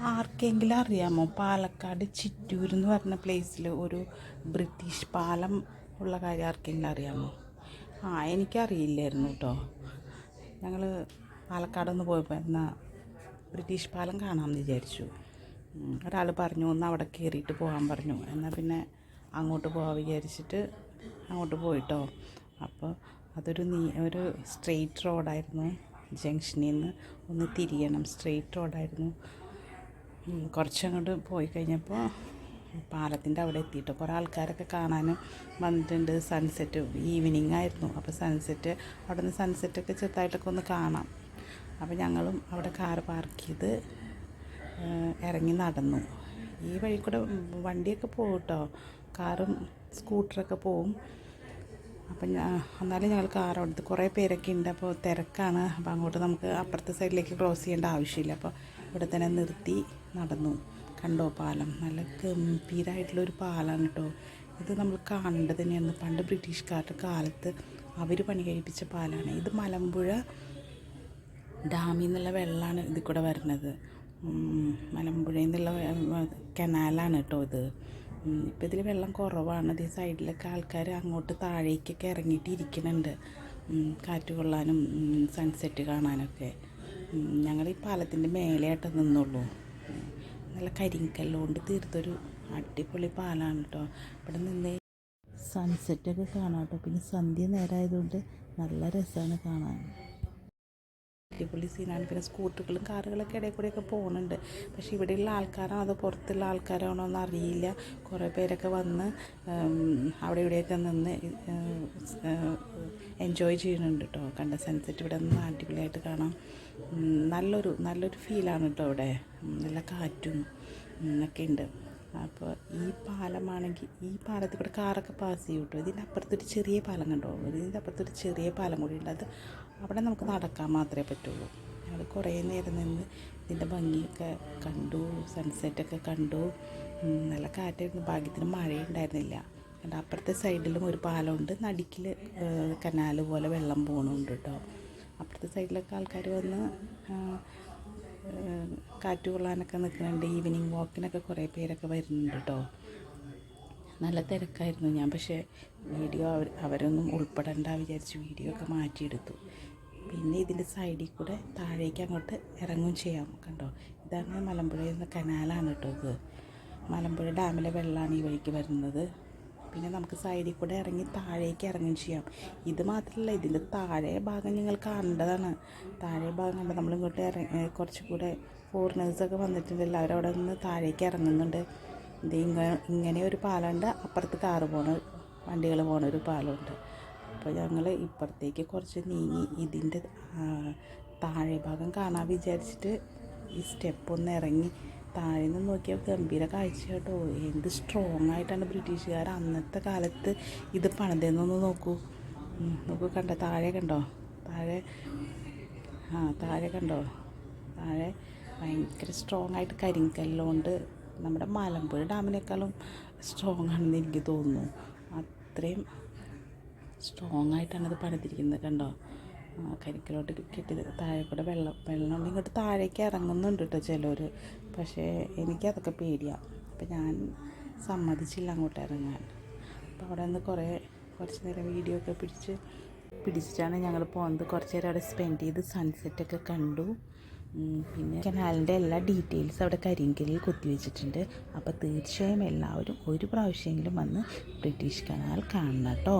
ആർക്കെങ്കിലും അറിയാമോ? പാലക്കാട് ചിറ്റൂർ എന്ന് പറഞ്ഞ പ്ലേസിൽ ഒരു ബ്രിട്ടീഷ് പാലം ഉള്ള കാര്യം ആർക്കെങ്കിലും അറിയാമോ? ആ എനിക്കറിയില്ലായിരുന്നു കേട്ടോ ഞങ്ങൾ പാലക്കാടൊന്ന് പോയപ്പോൾ എന്നാൽ ബ്രിട്ടീഷ് പാലം കാണാമെന്ന് വിചാരിച്ചു. ഒരാൾ പറഞ്ഞു ഒന്ന് അവിടെ കയറിയിട്ട് പോകാൻ പറഞ്ഞു. എന്നാൽ പിന്നെ അങ്ങോട്ട് പോകാൻ വിചാരിച്ചിട്ട് അങ്ങോട്ട് പോയിട്ടോ. അപ്പോൾ അതൊരു നീ ഒരു സ്ട്രെയിറ്റ് റോഡായിരുന്നു ജംഗ്ഷനിൽ നിന്ന് ഒന്ന് തിരിയണം. സ്ട്രെയിറ്റ് റോഡായിരുന്നു കുറച്ചങ്ങോട്ട് പോയി കഴിഞ്ഞപ്പോൾ പാലത്തിന്റെ അവിടെ എത്തിയിട്ട് കുറേ ആൾക്കാരൊക്കെ കാണാനും വന്നിട്ടുണ്ട്. സൺസെറ്റ് ഈവനിങ് ആയിരുന്നു. അപ്പോൾ സൺസെറ്റ് അവിടെ നിന്ന് സൺസെറ്റൊക്കെ ചെറുതായിട്ടൊക്കെ ഒന്ന് കാണാം. അപ്പോൾ ഞങ്ങളും അവിടെ കാർ പാർക്ക് ചെയ്ത് ഇറങ്ങി നടന്നു. ഈ വഴി കൂടെ വണ്ടിയൊക്കെ പോകും കേട്ടോ. കാറും സ്കൂട്ടറൊക്കെ പോവും. അപ്പം ഞാൻ എന്നാലും ഞങ്ങൾ കാർ അവിടുത്തെ കുറേ പേരൊക്കെ ഉണ്ട്. അപ്പോൾ തിരക്കാണ്. അപ്പോൾ അങ്ങോട്ട് നമുക്ക് അപ്പുറത്തെ സൈഡിലേക്ക് ക്രോസ് ചെയ്യേണ്ട ആവശ്യമില്ല. അപ്പോൾ ഇവിടെ തന്നെ നിർത്തി നടന്നു. കണ്ടോ പാലം? നല്ല ഗംഭീരമായിട്ടുള്ളൊരു പാലമാണ് കേട്ടോ. ഇത് നമ്മൾ കാണേണ്ടത് തന്നെയാണ്. പണ്ട് ബ്രിട്ടീഷുകാരുടെ കാലത്ത് അവർ പണി കഴിപ്പിച്ച പാലമാണ് ഇത് മലമ്പുഴ ഡാമിൽ നിന്നുള്ള വെള്ളമാണ് ഇതിൽ കൂടെ വരുന്നത് മലമ്പുഴയിൽ നിന്നുള്ള കനാലാണ് കേട്ടോ ഇത്. ഇപ്പം ഇതിൽ വെള്ളം കുറവാണ്. ഈ സൈഡിലൊക്കെ ആൾക്കാർ അങ്ങോട്ട് താഴേക്കൊക്കെ ഇറങ്ങിയിട്ട് ഇരിക്കുന്നുണ്ട്. കാറ്റ് കൊള്ളാനും സൺസെറ്റ് കാണാനൊക്കെ. ഞങ്ങൾ ഈ പാലത്തിന്റെ മേലെയായിട്ട് നിന്നുള്ളൂ. നല്ല കരിങ്കല്ലുകൊണ്ട് തീർത്തൊരു അടിപൊളി പാലാണ് കേട്ടോ ഇവിടെ നിന്ന് സൺസെറ്റൊക്കെ കാണാം കേട്ടോ പിന്നെ സന്ധ്യ നേരമായതുകൊണ്ട് നല്ല രസമാണ് കാണാൻ. അടിപൊളി സീനാണ്. പിന്നെ സ്കൂട്ടറുകളും കാറുകളൊക്കെ ഇടയിൽ കൂടെയൊക്കെ പോകുന്നുണ്ട്. പക്ഷേ ഇവിടെയുള്ള ആൾക്കാരാണോ അതോ പുറത്തുള്ള ആൾക്കാരാണോ എന്ന് അറിയില്ല. കുറേ പേരൊക്കെ വന്ന് അവിടെ ഇവിടെയൊക്കെ നിന്ന് എൻജോയ് ചെയ്യുന്നുണ്ട് കേട്ടോ. കണ്ട സൺസെറ്റ് ഇവിടെ നിന്ന് അടിപൊളിയായിട്ട് കാണാം. നല്ലൊരു നല്ലൊരു ഫീലാണ് കേട്ടോ ഇവിടെ നല്ല കാറ്റും ഒക്കെ ഉണ്ട്. അപ്പോൾ ഈ പാലമാണെങ്കിൽ ഈ പാലത്തിൽ കൂടെ കാറൊക്കെ പാസ് ചെയ്യും കേട്ടോ ഇതിന്റെ അപ്പുറത്തൊരു ചെറിയ പാലം കണ്ടോ? ഇതിന്റെ അപ്പുറത്തൊരു ചെറിയ പാലം കൂടി ഉണ്ട്. അത് അവിടെ നമുക്ക് നടക്കാൻ മാത്രമേ പറ്റുള്ളൂ. ഞങ്ങൾ കുറേ നേരം നിന്ന് ഇതിന്റെ ഭംഗിയൊക്കെ കണ്ടു സൺസെറ്റൊക്കെ കണ്ടു. നല്ല കാറ്റായിരുന്നു. ഭാഗ്യത്തിന് മഴയുണ്ടായിരുന്നില്ല. കണ്ട അപ്പുറത്തെ സൈഡിലും ഒരു പാലമുണ്ട്. നടുക്കിൽ കനാൽ പോലെ വെള്ളം പോകണുണ്ട് കേട്ടോ. അപ്പുറത്തെ സൈഡിലൊക്കെ ആൾക്കാർ വന്ന് കാറ്റ് കൊള്ളാനൊക്കെ നിൽക്കുന്നുണ്ട്. ഈവനിങ് വാക്കിനൊക്കെ കുറേ പേരൊക്കെ വരുന്നുണ്ട് കേട്ടോ നല്ല തിരക്കായിരുന്നു ഞാൻ. പക്ഷേ വീഡിയോ അവർ അവരൊന്നും ഉൾപ്പെടണ്ട വിചാരിച്ച് വീഡിയോ ഒക്കെ മാറ്റിയെടുത്തു. പിന്നെ ഇതിന്റെ സൈഡിൽ കൂടെ താഴേക്ക് അങ്ങോട്ട് ഇറങ്ങും ചെയ്യാം കണ്ടോ. ഇതാണ് മലമ്പുഴയിൽ നിന്ന് കനാലാണ് കേട്ടോ ഇത്. മലമ്പുഴ ഡാമിലെ വെള്ളമാണ് ഈ വഴിക്ക് വരുന്നത്. പിന്നെ നമുക്ക് സൈഡിൽ കൂടെ ഇറങ്ങി താഴേക്ക് ഇറങ്ങുകയും ചെയ്യാം. ഇത് മാത്രമല്ല ഇതിന്റെ താഴെ ഭാഗം നിങ്ങൾ കാണേണ്ടതാണ്. താഴെ ഭാഗം കണ്ട് നമ്മളിങ്ങോട്ട് ഇറങ്ങി കുറച്ച് കൂടെ ഫോറിനേഴ്സൊക്കെ വന്നിട്ടുണ്ട്. എല്ലാവരും അവിടെ നിന്ന് താഴേക്ക് ഇറങ്ങുന്നുണ്ട്. ഇത് ഇങ്ങനെ ഇങ്ങനെ ഒരു പാലമുണ്ട് അപ്പുറത്ത് കാറ് പോണ വണ്ടികൾ പോണ ഒരു പാലമുണ്ട് അപ്പോൾ ഞങ്ങൾ ഇപ്പുറത്തേക്ക് കുറച്ച് നീങ്ങി ഇതിന്റെ താഴെ ഭാഗം കാണാൻ വിചാരിച്ചിട്ട് ഈ സ്റ്റെപ്പ് ഒന്ന് ഇറങ്ങി താഴെ നിന്ന് നോക്കിയാൽ ഗംഭീര കാഴ്ച കേട്ടോ. എന്ത് സ്ട്രോങ് ആയിട്ടാണ് ബ്രിട്ടീഷുകാർ അന്നത്തെ കാലത്ത് ഇത് പണിതെന്നൊന്ന് നോക്കൂ. നോക്കൂ കണ്ടോ താഴെ കണ്ടോ? താഴെ ആ താഴെ കണ്ടോ? താഴെ ഭയങ്കര സ്ട്രോങ് ആയിട്ട് കരിങ്കല്ലുകൊണ്ട് നമ്മുടെ മലമ്പുഴ ഡാമിനേക്കാളും സ്ട്രോങ് ആണെന്ന് എനിക്ക് തോന്നുന്നു. അത്രയും സ്ട്രോങ് ആയിട്ടാണ് ഇത് പണിതിരിക്കുന്നത് കണ്ടോ? കരിക്കലോട്ട് കെട്ടി താഴെ കൂടെ വെള്ളം വെള്ളം ഉണ്ടെങ്കിൽ ഇങ്ങോട്ട് താഴേക്ക് ഇറങ്ങുന്നുണ്ട് കേട്ടോ ചിലർ പക്ഷേ എനിക്കതൊക്കെ പേടിയാണ് അപ്പം ഞാൻ സമ്മതിച്ചില്ല അങ്ങോട്ട് ഇറങ്ങാൻ. അപ്പോൾ അവിടെ നിന്ന് കുറേ കുറച്ച് നേരം വീഡിയോ ഒക്കെ പിടിച്ച് പിടിച്ചിട്ടാണ് ഞങ്ങൾ പോകുന്നത് കുറച്ച് നേരം അവിടെ സ്പെൻഡ് ചെയ്ത് സൺസെറ്റൊക്കെ കണ്ടു. പിന്നെ കനാലിന്റെ എല്ലാ ഡീറ്റെയിൽസ് അവിടെ കരിങ്കലിൽ കുത്തിവെച്ചിട്ടുണ്ട് അപ്പോൾ തീർച്ചയായും എല്ലാവരും ഒരു പ്രാവശ്യമെങ്കിലും വന്ന് ബ്രിട്ടീഷ് കനാൽ കാണണം കേട്ടോ